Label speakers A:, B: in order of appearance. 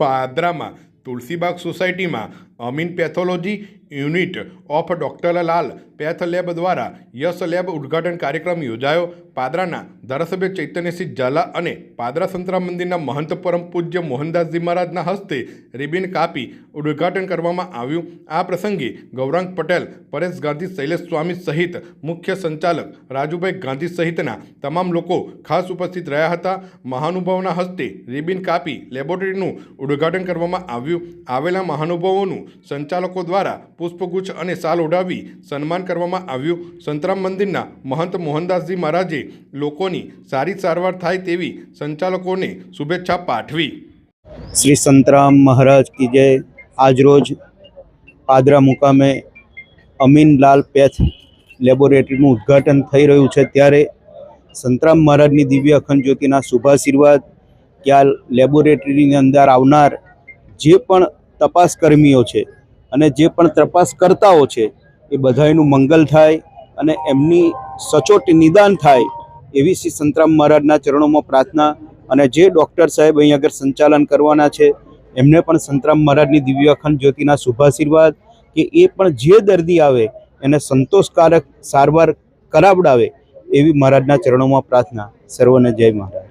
A: પાદરામાં, તુલસીબાગ સોસાયટીમાં, Amin pathology unit of doctor Lal path lab દ્વારા yes lab ઉદ્ઘાટન કાર્યક્રમ યોજાયો. પાદરાના ધારાસભ્ય ચૈતન્યસિંહ ઝાલા અને પાદરા સંતરા મંદિરના મહંત પરમ પૂજ્ય મોહનદાસજી મહારાજના હસ્તે રિબિન કાપી ઉદ્ઘાટન કરવામાં આવ્યું. આ પ્રસંગે ગૌરાંગ પટેલ, પરેશ ગાંધી શૈલેષ સ્વામી સહિત મુખ્ય સંચાલક રાજુભાઈ ગાંધી સહિતના તમામ લોકો ખાસ ઉપસ્થિત રહ્યા હતા. મહાનુભાવના હસ્તે રિબિન કાપી લેબોરેટરીનું ઉદ્ઘાટન કરવામાં આવ્યું. આવેલા મહાનુભાવોનું સંચાલકો દ્વારા પુષ્પગુચ્છ અને શાલ ઓઢાવી સન્માન કરવામાં આવ્યું. સંતરામ મંદિરના મહંત મોહનદાસજી મહારાજે લોકોની સારી સારવાર થાય તેવી સંચાલકોને શુભેચ્છા પાઠવી.
B: શ્રી સંતરામ મહારાજ કી જય. આજરોજ પાદરા મુકામે અમીનલાલ પેથ લેબોરેટરીનું ઉદ્ઘાટન થઈ રહ્યું છે. ત્યારે સંતરામ મહારાજની દિવ્ય અખંડ જ્યોતિના શુભાશીર્વાદ કે આ લેબોરેટરીની અંદર આવનાર જે પણ તપાસ કર્મીઓ છે અને જે પણ તપાસકર્તાઓ છે, એ બધાયનું મંગલ થાય અને એમની સચોટ નિદાન થાય એવી શ્રી સંતરામ મહારાજના ચરણોમાં પ્રાર્થના અને જે ડૉક્ટર સાહેબ અહીં આગળ સંચાલન કરવાના છે, એમને પણ સંતરામ મહારાજની દિવ્ય અખંડ જ્યોતિના શુભાશીર્વાદ કે એ પણ જે દર્દી આવે એને સંતોષકારક સારવાર કરાવડાવે એવી મહારાજના ચરણોમાં પ્રાર્થના. સર્વને જય મહારાજ.